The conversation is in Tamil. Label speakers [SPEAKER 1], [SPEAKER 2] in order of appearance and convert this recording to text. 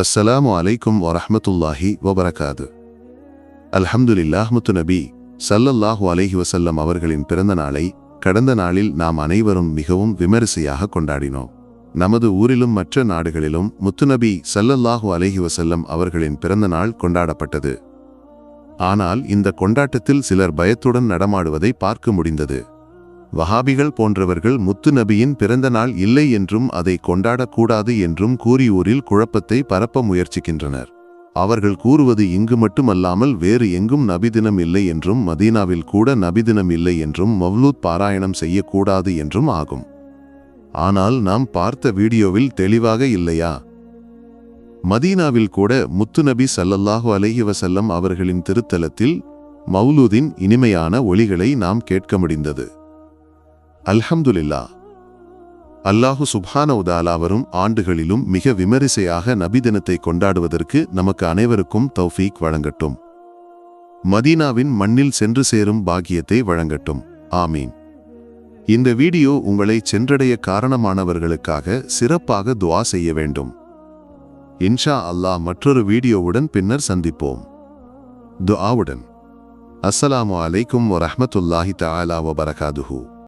[SPEAKER 1] அஸ்ஸலாமு அலைக்கும் வரஹமத்துல்லாஹி வபரகாது அல்ஹம்துலில்லாஹ் முத்து நபி சல்லல்லாஹு அலைஹி வசல்லம் அவர்களின் பிறந்த நாளை கடந்த நாளில் நாம் அனைவரும் மிகவும் விமரிசையாக கொண்டாடினோம். நமது ஊரிலும் மற்ற நாடுகளிலும் முத்துநபி சல்லல்லாஹு அலைஹி வசல்லம் அவர்களின் பிறந்த நாள் கொண்டாடப்பட்டது. ஆனால் இந்த கொண்டாட்டத்தில் சிலர் பயத்துடன் நடமாடுவதை பார்க்க முடிந்தது. வஹாபிகள் போன்றவர்கள் முத்து நபியின் பிறந்த நாள் இல்லை என்றும் அதை கொண்டாடக்கூடாது என்றும் கூறி ஊரில் குழப்பத்தை பரப்ப முயற்சிக்கின்றனர். அவர்கள் கூறுவது இங்கு மட்டுமல்லாமல் வேறு எங்கும் நபிதினம் இல்லை என்றும் மதீனாவில் கூட நபிதினம் இல்லை என்றும் மவ்லூத் பாராயணம் செய்யக்கூடாது என்றும் ஆகும். ஆனால் நாம் பார்த்த வீடியோவில் தெளிவாக இல்லையா? மதீனாவில் கூட முத்துநபி சல்லல்லாஹு அலைஹி வஸல்லம் அவர்களின் திருத்தலத்தில் மௌலூதின் இனிமையான ஒளிகளை நாம் கேட்க முடிந்தது. அல்ஹம்துலில்லா அல்லாஹு சுப்ஹான உதாலாவரும் ஆண்டுகளிலும் மிக விமரிசையாக நபி தினத்தை கொண்டாடுவதற்கு நமக்கு அனைவருக்கும் தௌஃபீக் வழங்கட்டும். மதீனாவின் மண்ணில் சென்று சேரும் பாக்கியத்தை வழங்கட்டும். ஆமீன். இந்த வீடியோ உங்களை சென்றடைய காரணமானவர்களுக்காக சிறப்பாக துவா செய்ய வேண்டும். இன்ஷா அல்லாஹ் மற்றொரு வீடியோவுடன் பின்னர் சந்திப்போம். துஆவுடன். அஸ்ஸலாமு அலைக்கும் வரஹ்மத்துல்லாஹி தஆலா வபரகாதுஹூ